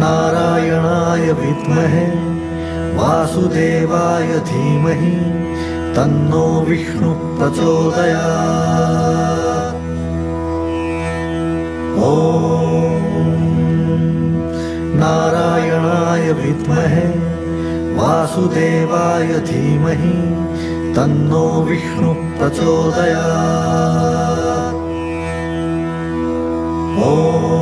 नारायणाय विद्महे वासुदेवाय धीमहि तन्नो विष्णुः प्रचोदयात् ॐ नारायणाय विद्महे वासुदेवाय धीमहि तन्नो विष्णुः प्रचोदयात् ॐ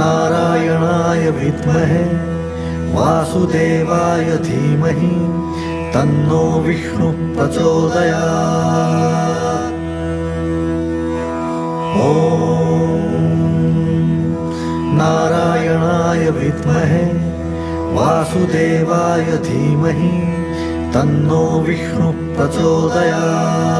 नारायणाय विद्महे वासुदेवाय धीमहि तन्नो विष्णु प्रचोदयात्। ॐ नारायणाय विद्महे वासुदेवाय धीमहि तन्नो विष्णु प्रचोदयात्।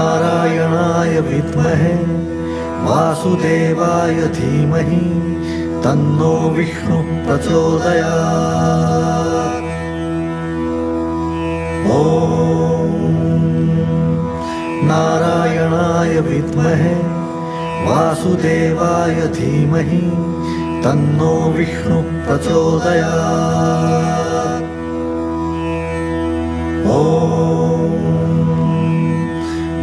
नारायणाय विद्महे वासुदेवाय धीमहि तन्नो विष्णुः प्रचोदयात्। ॐ नारायणाय विद्महे वासुदेवाय धीमहि तन्नो विष्णुः प्रचोदयात्। ॐ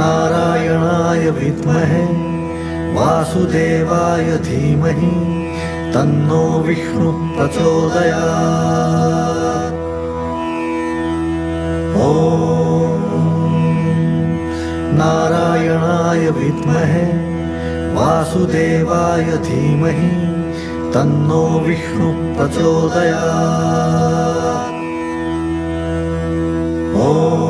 नारायणाय विद्महे वासुदेवाय धीमहि तन्नो विष्णुः प्रचोदयात् ॐ नारायणाय विद्महे वासुदेवाय धीमहि तन्नो विष्णुः प्रचोदयात् ॐ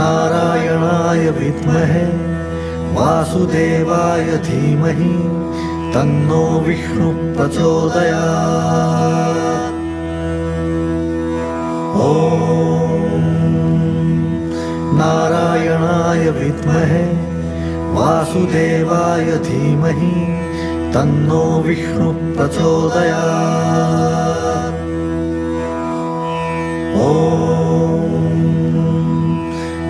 नारायणाय विद्महे वासुदेवाय धीमहि तन्नो विष्णुः प्रचोदयात् ॐ नारायणाय विद्महे वासुदेवाय धीमहि तन्नो विष्णुः प्रचोदयात् ॐ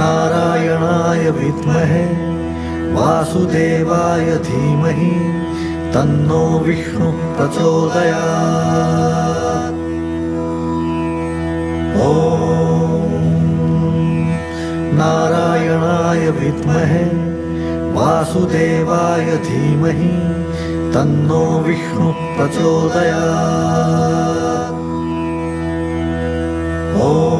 नारायणाय विद्महे वासुदेवाय धीमहि तन्नो विष्णुः प्रचोदयात् ॐ नारायणाय विद्महे वासुदेवाय धीमहि तन्नो विष्णुः प्रचोदयात् ॐ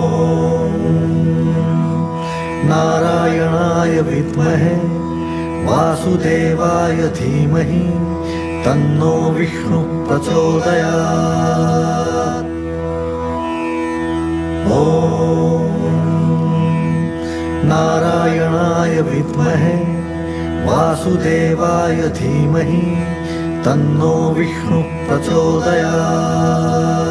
नारायणाय विद्महे वासुदेवाय धीमहि तन्नो विष्णुः प्रचोदयात्। ॐ नारायणाय विद्महे वासुदेवाय धीमहि तन्नो विष्णुः प्रचोदयात्।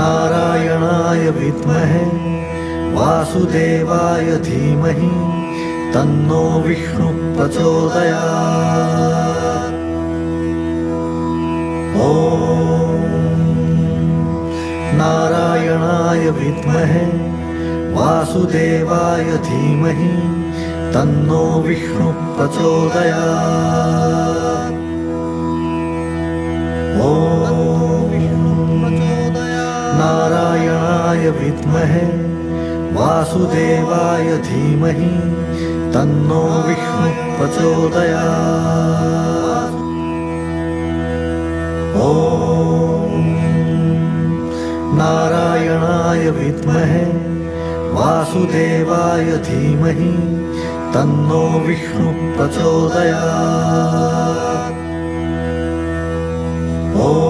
नारायणाय विद्महे वासुदेवाय धीमहि तन्नो विष्णुः प्रचोदयात्। ॐ नारायणाय विद्महे वासुदेवाय धीमहि तन्नो विष्णुः प्रचोदयात् नारायणाय विद्महे वासुदेवाय धीमहि तन्नो विष्णुः प्रचोदयात्। ॐ नारायणाय विद्महे वासुदेवाय धीमहि तन्नो विष्णुः प्रचोदयात्। ॐ